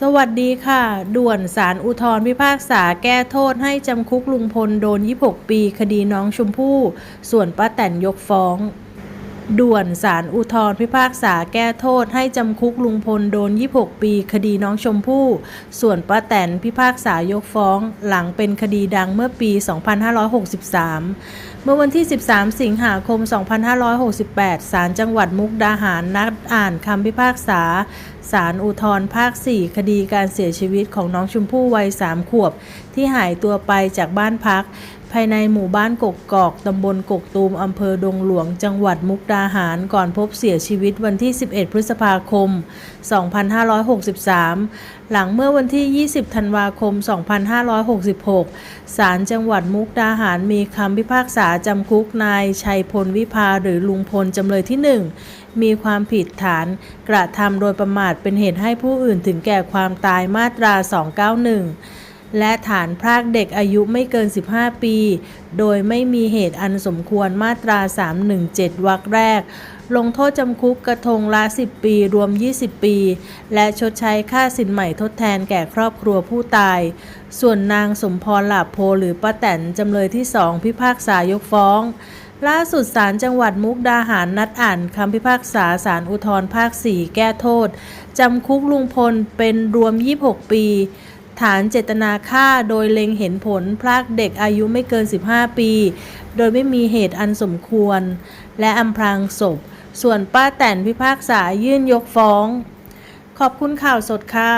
สวัสดีค่ะ ด่วนสารอุทธรพิพากษาแก้โทษให้จำคุกลุงพลโดน 26 ปี คดีน้องชมพู่ ส่วนป้าแตนยกฟ้อง ด่วนสารอุทธรพิพากษาแก้โทษให้จำคุกลุงพลโดน 26 ปี คดีน้องชมพู่ ส่วนป้าแตนพิพากษายกฟ้อง หลังเป็นคดีดังเมื่อปี 2563 เมื่อวันที่ 13 สิงหาคม 2568 ศาลจังหวัดมุกดาหารนัดอ่านคำพิพากษาศาลอุทธรภาค 4 คดีการเสียชีวิตของน้องชมพู่วัย 3 ขวบ ที่หายตัวไปจากบ้านพัก ภายในหมู่บ้านกกกอก ตำบลกกตูม อำเภอดงหลวง จังหวัดมุกดาหาร ก่อนพบเสียชีวิตวันที่ 11 พฤษภาคม 2563 หลังเมื่อวันที่ 20 ธันวาคม 2566 ศาลจังหวัดมุกดาหารมีคำพิพากษาจำคุกนายชัยพลวิภาหรือลุงพลจำเลยที่ 1มีความผิดฐานกระทำโดยประมาทเป็นเหตุให้ผู้อื่นถึงแก่ความตายมาตรา 291 และฐานพรากเด็กอายุไม่เกิน 15 ปี โดยไม่มีเหตุอันสมควรมาตรา 317 วรรคแรก ลงโทษจำคุกกระทงละ 10 ปีรวม 20 ปี และชดใช้ค่าสินใหม่ทดแทนแก่ครอบครัวผู้ตาย ส่วนนางสมพรหลาโพหรือป้าแตนจำเลยที่สองพิพากษายกฟ้องล่าสุดศาลจังหวัดมุกดาหารนัดอ่านคำพิพากษาศาลอุทธรภาค 4 แก้โทษ จำคุกลุงพลเป็นรวม 26 ปี ฐานเจตนาฆ่าโดยเล็งเห็นผลพรากเด็กอายุไม่เกิน 15 ปี โดยไม่มีเหตุอันสมควร และอำพรางศพ ส่วนป้าแตนพิพากษายื่นยกฟ้อง ขอบคุณข่าวสดค่ะ